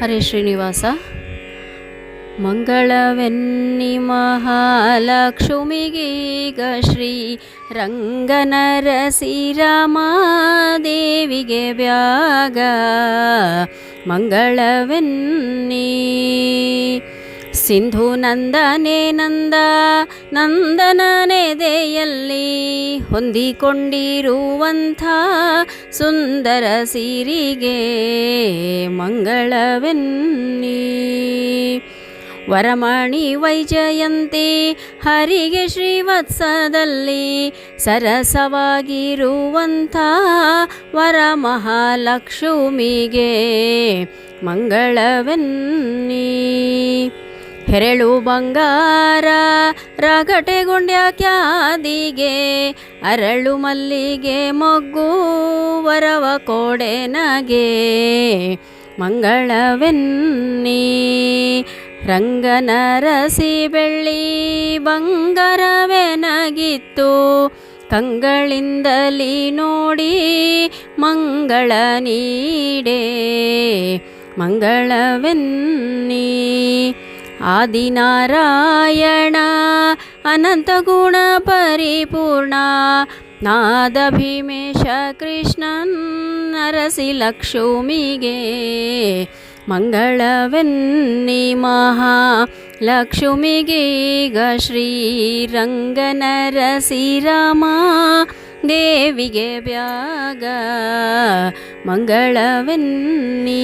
ಹರೇ ಶ್ರೀನಿವಾಸ. ಮಂಗಳವೆನ್ನಿ ಮಹಾಲಕ್ಷ್ಮಿಗೀಗ ಶ್ರೀ ರಂಗನರಸಿರಮಾದೇವಿಗೆ ಬ್ಯಾಗ ಮಂಗಳವೆನ್ನಿ ಸಿಂಧು ನಂದನೆ ನಂದ ನಂದನನೆದೆಯಲ್ಲಿ ಹೊಂದಿಕೊಂಡಿರುವಂಥ ಸುಂದರ ಸೀರಿಗೆ ಮಂಗಳವೆನ್ನಿ. ವರಮಣಿ ವೈಜಯಂತಿ ಹರಿಗೆ ಶ್ರೀವತ್ಸದಲ್ಲಿ ಸರಸವಾಗಿರುವಂಥ ವರ ಮಹಾಲಕ್ಷ್ಮಿಗೆ ಮಂಗಳವೆನ್ನಿ. ಹೆರಳು ಬಂಗಾರ ರಗಟೆ ಗುಂಡ್ಯಾಕ್ಯಾದಿಗೆ ಅರಳು ಮಲ್ಲಿಗೆ ಮೊಗ್ಗು ವರವ ಕೋಡೆನಗೆ ಮಂಗಳವೆನ್ನಿ, ರಂಗನರಸಿ ಬೆಳ್ಳಿ ಬಂಗಾರವೆನಗಿತ್ತು ಕಂಗಳಿಂದಲಿ ನೋಡಿ ಮಂಗಳ ನೀಡೆ. ಮಂಗಳವೆನ್ನಿ आदिनारायण अनन्तगुणपरिपूर्णा नादभिमेष कृष्णन्नरसि लक्ष्मीगे मङ्गलवि लक्ष्मीगीग श्रीरङ्गनरसि रामा देविगे व्याग मङ्गलवन्नी।